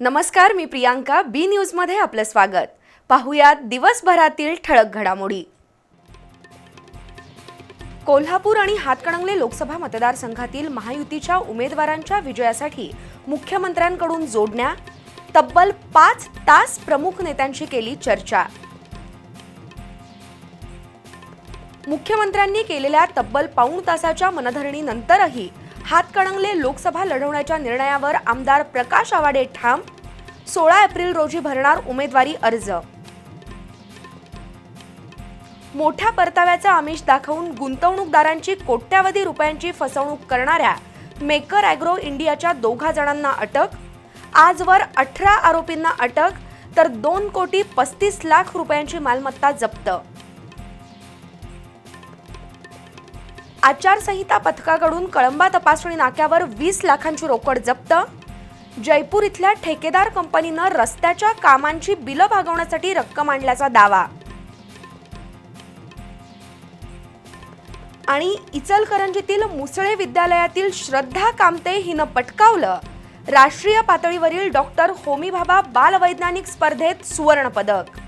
नमस्कार मी प्रियांका बी न्यूजमध्ये आपलं स्वागत. पाहुयात दिवसभरातील ठळक घडामोडी. कोल्हापूर आणि हातकणंगले लोकसभा मतदारसंघातील महायुतीच्या उमेदवारांच्या विजयासाठी मुख्यमंत्र्यांकडून जोडण्या तब्बल पाच तास प्रमुख नेत्यांशी केली चर्चा. मुख्यमंत्र्यांनी केलेल्या तब्बल पाऊण तासाच्या मनधरणीनंतरही हातकणंगले लोकसभा लढवण्याच्या निर्णयावर आमदार प्रकाश आवाडे ठाम. सोळा एप्रिल रोजी भरणार उमेदवारी अर्ज. मोठ्या परताव्याचा आमिष दाखवून गुंतवणूकदारांची कोट्यावधी रुपयांची फसवणूक करणाऱ्या मेकर अॅग्रो इंडियाच्या दोघा जणांना अटक. आजवर अठरा आरोपींना अटक तर दोन कोटी पस्तीस लाख रुपयांची मालमत्ता जप्त. आचारसंहिता पथकाकडून कळंबा तपासणी नाक्यावर वीस लाखांची रोकड जप्त. जयपूर इथल्या ठेकेदार कंपनीनं रस्त्याच्या कामांची बिलं भागवण्यासाठी रक्कम आणल्याचा दावा. आणि इचलकरंजीतील मुसळे विद्यालयातील श्रद्धा कामते हिनं पटकावलं. राष्ट्रीय पातळीवरील डॉक्टर होमीभाबा बालवैज्ञानिक स्पर्धेत सुवर्णपदक.